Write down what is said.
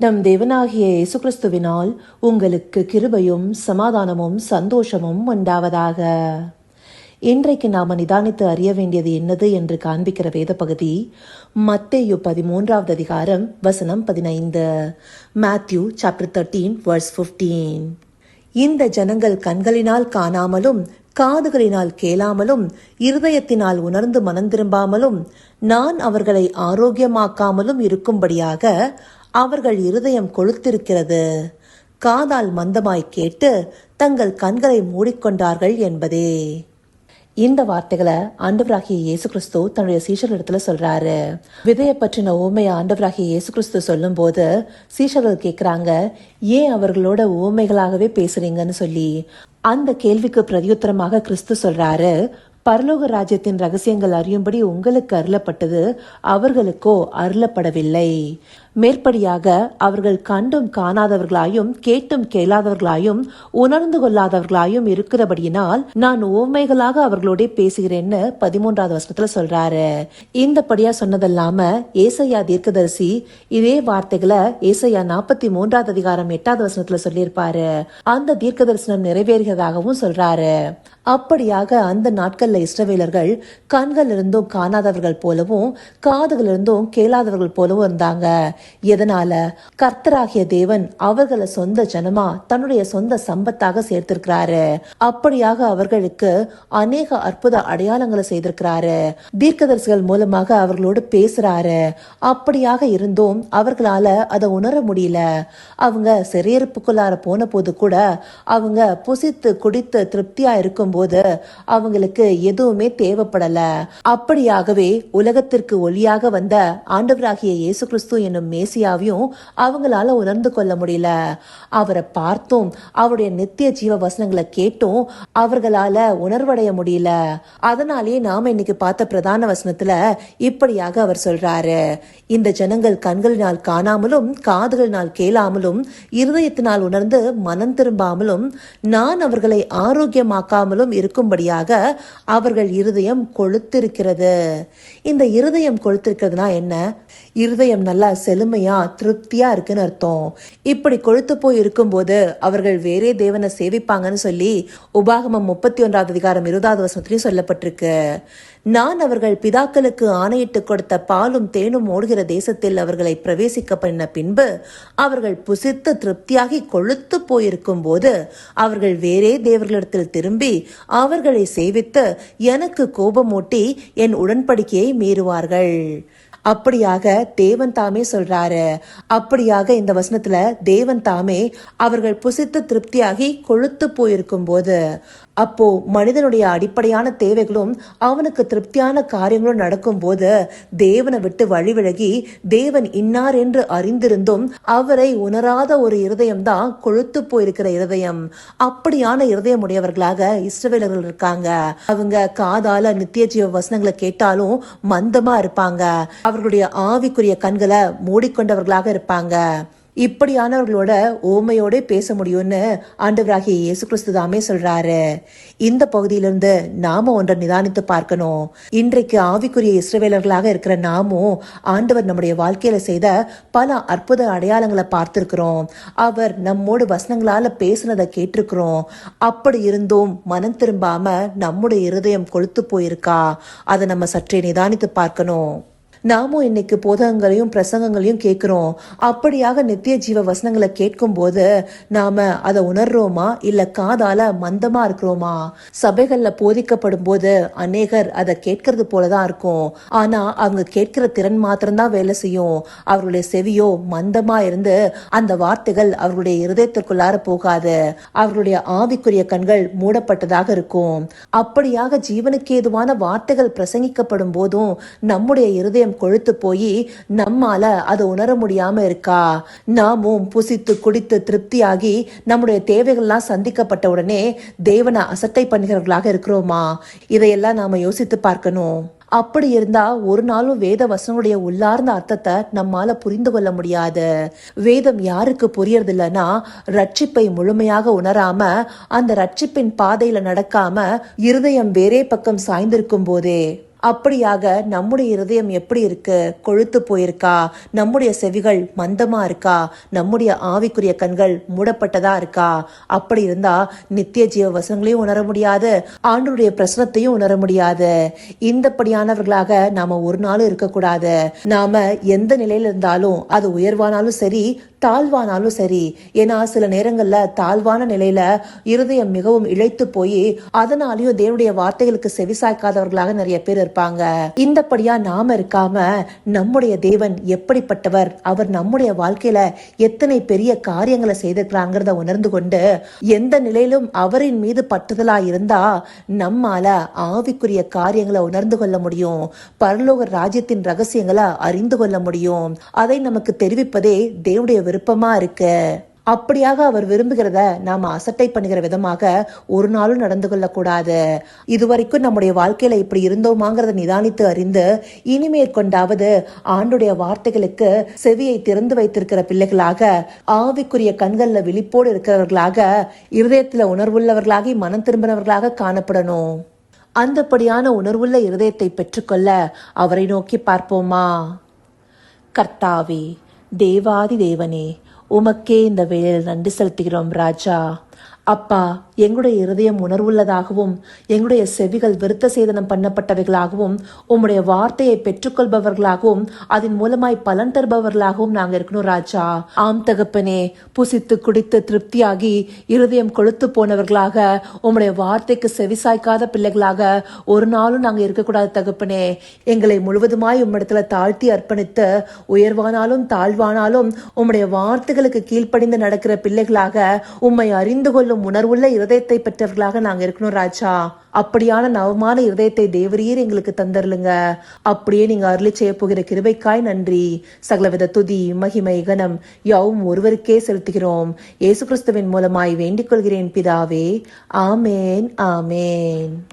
நம் தேவனாகிய இயேசு கிறிஸ்துவினால் உங்களுக்கு கிருபையும் சமாதானமும் சந்தோஷமும் உண்டாவதாக. இன்றைக்கு நாம் நிதானித்து அறிய வேண்டியது என்னது என்று காண்பிக்கிற வேத பகுதி மத்தேயு பதிமூன்றாவது அதிகாரம் வசனம் பதினைந்து. Matthew chapter thirteen verse fifteen இந்த ஜனங்கள் கண்களினால் காணாமலும் காதுகளினால் கேளாமலும் இருதயத்தினால் உணர்ந்து மனம் திரும்பாமலும் நான் அவர்களை ஆரோக்கியமாக்காமலும் இருக்கும்படியாக அவர்கள் இருதயம் கொளுத்திருக்கிறது காதால் மந்தமாய் கேட்டு தங்கள் கண்களை மூடிக்கொண்டார்கள் என்பதே. இந்த வார்த்தைகளை ஆண்டவராகிய இயேசு கிறிஸ்து தன்னுடைய சீஷர்களிடத்துல சொல்றாரு. விதையை பற்றின ஊமையை ஆண்டவராகிய இயேசு கிறிஸ்து சொல்லும்போது சீஷர்கள் கேட்குறாங்க ஏன் அவர்களோட ஊமைகளாகவே பேசுறீங்கன்னு சொல்லி? அந்த கேள்விக்கு பிரதியுத்தரமாக கிறிஸ்து சொல்றாரு பரலோக ராஜ்யத்தின் ரகசியங்கள் அறியும்படி உங்களுக்கு அருளப்பட்டது அவர்களுக்கோ அருளப்படவில்லை. மேற்படியாக அவர்கள் கண்டும் காணாதவர்களாயும் கேட்டும் கேளாதவர்களாயும் உணர்ந்து கொள்ளாதவர்களாயும் இருக்கிறபடியினால் நான் ஓமைகளாக அவர்களோட பேசுகிறேன்னு பதிமூன்றாவது வருஷத்துல சொல்றாரு. இந்த படியா சொன்னதல்லாம ஏசையா தீர்க்கதரிசி இதே வார்த்தைகளை ஏசையா நாற்பத்தி மூன்றாவது அதிகாரம் எட்டாவது வசனத்துல சொல்லியிருப்பாரு. அந்த தீர்க்க தரிசனம் நிறைவேறுகிறதாகவும் சொல்றாரு. அப்படியாக அந்த நாட்கள்ல இஸ்ரவேலர்கள் கண்கள் இருந்தும் காணாதவர்கள் போலவும் காதுகள் இருந்தும் கேளாதவர்கள் போலவும் இருந்தாங்க. எதனால? கர்த்தராகிய தேவன் அவர்களை சொந்த ஜனமா தன்னுடைய சொந்த சம்பத்தாக சேர்த்திருக்கிறாரு. அப்படியாக அவர்களுக்கு அநேக அற்புத அடையாளங்களை செய்திருக்கிறாரு. தீர்க்கதரிசிகள் மூலமாக அவர்களோடு பேசுறாரு. அப்படியாக இருந்தும் அவர்களால அதை உணர முடியல. அவங்க சிறையிருப்புக்குள்ளார போன போது கூட அவங்க புசித்து குடித்து திருப்தியா இருக்கும் போது அவங்களுக்கு எதுவுமே தேவைப்படல. அப்படியாகவே உலகத்திற்கு ஒளியாக வந்த ஆண்டவராகிய இயேசு கிறிஸ்து என்னும் மேசியாவையும் அவங்களால உணர்ந்து கொள்ள முடியல. அவரை பார்த்தும். அவருடைய நித்திய ஜீவ வசனங்களை கேட்டும். அவர்களால உணர்வடைய முடியல. அதனாலேயே நாம இன்னைக்கு பார்த்த பிரதான வசனத்துல இப்படியாக அவர் சொல்றாரு. இந்த ஜனங்கள் கண்களினால் காணாமலும் காதுகளினால் கேளாமலும் இருதயத்தினால் உணர்ந்து மனம் திரும்பாமலும் நான் அவர்களை ஆரோக்கியமாக்காமலும் இருக்கும்படியாக அவர்கள் இருதயம் கொழுத்திருக்கிறது இந்த இருதயம் கொழுத்திருக்கிறதுனா என்ன? இருதயம் நல்லா செல் செழுமையா திருப்தியா இருக்குன்னு அர்த்தம். இப்படி கொழுத்து போய் இருக்கும்போது அவர்கள் வேறே தேவனை சேவிப்பாங்கன்னு சொல்லி உபாகமம் முப்பத்தி ஒன்றாவது அதிகாரம் இருபதாவது வசனத்திலையும் சொல்லப்பட்டிருக்கு. நான் அவர்கள் பிதாக்களுக்கு ஆணையிட்டு கொடுத்த பாலும் தேனும் ஓடுகிற தேசத்தில் அவர்களை பிரவேசிக்க பண்ண பின்பு அவர்கள் புசித்து திருப்தியாகி கொழுத்து போயிருக்கும் போது அவர்கள் வேறே தேவர்களிடத்தில் திரும்பி அவர்களை சேவித்து எனக்கு கோபமூட்டி என் உடன்படிக்கையை மீறுவார்கள். அப்படியாக தேவன் தாமே சொல்றாரு. அப்படியாக இந்த வசனத்துல தேவன் தாமே அவர்கள் புசித்து திருப்தியாகி கொழுத்து போயிருக்கும் போது அப்போ மனிதனுடைய அடிப்படையான தேவைகளும் அவனுக்கு திருப்தியான காரியங்களும் நடக்கும் போது தேவனை விட்டு வழி விலகி தேவன் இன்னார் என்று அறிந்திருந்தும் அவரை உணராத ஒரு இருதயம் தான் கொழுத்து போயிருக்கிற இருதயம். அப்படியான இருதயம் உடையவர்களாக இஸ்ரவேலர்கள் இருக்காங்க. அவங்க காதால நித்திய ஜீவ வசனங்களை கேட்டாலும் மந்தமா இருப்பாங்க. அவர்களுடைய ஆவிக்குரிய கண்களை மூடிக்கொண்டவர்களாக இருப்பாங்க. இப்படியானவர்களோட ஓமையோட பேச முடியும்னு ஆண்டவராகிய இயேசு கிறிஸ்து தாமே சொல்றாரு. இந்த பகுதியிலிருந்து நாம ஒன்றை நிதானித்து பார்க்கணும். இன்றைக்கு ஆவிக்குரிய இஸ்ரவேலர்களாக இருக்கிற நாமும் ஆண்டவர் நம்முடைய வாழ்க்கையில செய்த பல அற்புத அடையாளங்களை பார்த்திருக்கிறோம். அவர் நம்மோடு வசனங்களால பேசுனதை கேட்டிருக்கிறோம். அப்படி இருந்தும் மனம் திரும்பாம நம்முடைய இருதயம் கொழுத்து போயிருக்கா? அதை நம்ம சற்றே நிதானித்து பார்க்கணும். நாமும் இன்னைக்கு போதகங்களையும் பிரசங்கங்களையும் கேட்குறோம். அப்படியாக நித்திய ஜீவ வசனங்களை கேட்கும் போது நாம அதை உணர்றோமா? இல்ல காதால மந்தமா இருக்கிறோமா? சபைகள்ல போதிக்கப்படும் போது அநேகர் அதை கேட்கறது போலதான் இருக்கும். ஆனா அவங்க கேட்கிற திறன் மாத்திரம்தான் வேலை செய்யும். அவர்களுடைய செவியோ மந்தமா இருந்து அந்த வார்த்தைகள் அவர்களுடைய இருதயத்திற்குள்ளார போகாது. அவர்களுடைய ஆவிக்குரிய கண்கள் மூடப்பட்டதாக இருக்கும். அப்படியாக ஜீவனுக்கு ஏதுவான வார்த்தைகள் பிரசங்கிக்கப்படும் போதும் நம்முடைய இருதயம் இதயம் கொழுத்து போய் நம்மால அதை உணர முடியாம இருக்கா? நாமும் புசித்து குடித்து திருப்தியாகி நம்முடைய தேவைகள்லாம் சந்திக்கப்பட்ட உடனே தேவனை அசட்டை பண்ணுகிறவர்களாக இருக்கிறோமா? இதையெல்லாம் நாம யோசித்து பார்க்கணும். அப்படி இருந்தா ஒரு நாளும் வேத வசனுடைய உள்ளார்ந்த அர்த்தத்தை நம்மால புரிந்து கொள்ள முடியாது. வேதம் யாருக்கு புரியறது இல்லைன்னா ரட்சிப்பை முழுமையாக உணராம அந்த ரட்சிப்பின் பாதையில நடக்காம இருதயம் வேறே பக்கம் சாய்ந்திருக்கும் போதே. அப்படியாக நம்முடைய இருதயம் எப்படி இருக்கு? கொழுத்து போயிருக்கா? நம்முடைய செவிகள் மந்தமா இருக்கா? நம்முடைய ஆவிக்குரிய கண்கள் மூடப்பட்டதா இருக்கா? அப்படி இருந்தா நித்திய ஜீவ வசனங்களையும் உணர முடியாது ஆண்டுடைய பிரசனத்தையும் உணர முடியாது. இந்தப்படியானவர்களாக நாம ஒரு நாளும் இருக்கக்கூடாது. நாம எந்த நிலையில இருந்தாலும் அது உயர்வானாலும் சரி தாழ்வானாலும் சரி. ஏன்னா சில நேரங்கள்ல தாழ்வான நிலையில இருதயம் மிகவும் இழைத்து போய் அதனாலயும் தேவனுடைய வார்த்தைகளுக்கு செவிசாய்க்காதவர்களாக நிறைய பேர் இருப்பாங்க. இந்தபடியா நாம இருக்காம நம்முடைய தேவன் எப்படிப்பட்டவர்? அவர் நம்முடைய வாழ்க்கையில எத்தனை பெரிய காரியங்களை செய்திருக்கிறாங்கிறத உணர்ந்து கொண்டு எந்த நிலையிலும் அவரின் மீது பட்டுதலா இருந்தா நம்மால ஆவிக்குரிய காரியங்களை உணர்ந்து கொள்ள முடியும். பரலோக ராஜ்யத்தின் ரகசியங்களை அறிந்து கொள்ள முடியும். அதை நமக்கு தெரிவிப்பதே தேவனுடைய விருப்பமா இருக்கு. அப்படியாக அவர் விரும்புகிறத நாம அசட்டை பண்ணுகிற விதமாக ஒரு நாளும் நடந்து கொள்ளக்கூடாது. இதுவரைக்கும் நம்முடைய வாழ்க்கையில இப்படி இருந்தோமாங்கிறத நிதானித்து அறிந்து இனிமேற்கொண்டாவது ஆண்டுடைய வார்த்தைகளுக்கு செவியை திறந்து வைத்திருக்கிற பிள்ளைகளாக ஆவிக்குரிய கண்கள்ல விழிப்போடு இருக்கிறவர்களாக இருதயத்துல உணர்வுள்ளவர்களாகி மனம் திரும்பினவர்களாக காணப்படணும். அந்தப்படியான உணர்வுள்ள இருதயத்தை பெற்றுக்கொள்ள அவரை நோக்கி பார்ப்போமா? கர்த்தாவே தேவாதி தேவனே உமக்கே இந்த வேளையில் நன்றி செலுத்துகிறோம் ராஜா. அப்பா எங்களுடைய இருதயம் உணர்வுள்ளதாகவும் எங்களுடைய செவிகள் விருத்த சேதனம் பண்ணப்பட்டவைகளாகவும் உம்முடைய வார்த்தையை பெற்றுக்கொள்பவர்களாகவும் அதன் மூலமாய் பலன் தருபவர்களாகவும் நாங்க இருக்கணும் ராஜா. ஆம் தகப்பனே புசித்து குடித்து திருப்தியாகி இருதயம் கொழுத்து போனவர்களாக உம்முடைய வார்த்தைக்கு செவிசாய்க்காத பிள்ளைகளாக ஒரு நாளும் நாங்க இருக்கக்கூடாது தகப்பனே. எங்களை முழுவதுமாய் உம்மிடத்துல தாழ்த்தி அர்ப்பணித்து உயர்வானாலும் தாழ்வானாலும் உம்முடைய வார்த்தைகளுக்கு கீழ்ப்படிந்து நடக்கிற பிள்ளைகளாக உம்மை அறிந்து கொள்ளும் உணர்வுள்ள இருதயத்தை பெற்றவர்களாக நாங்க இருக்கணும் ராஜா. அப்படியான நவமான இருதயத்தை தேவரீர் எங்களுக்கு தந்தருளுங்க. அப்படியே நீங்க அருளி செய்ய போகிற கிருபைக்காய் நன்றி. சகலவித துதி மகிமை கனம் யாவும் ஒருவருக்கே செலுத்துகிறோம். இயேசு கிறிஸ்துவின் மூலமாய் வேண்டிக் கொள்கிறேன் பிதாவே. ஆமேன் ஆமேன்.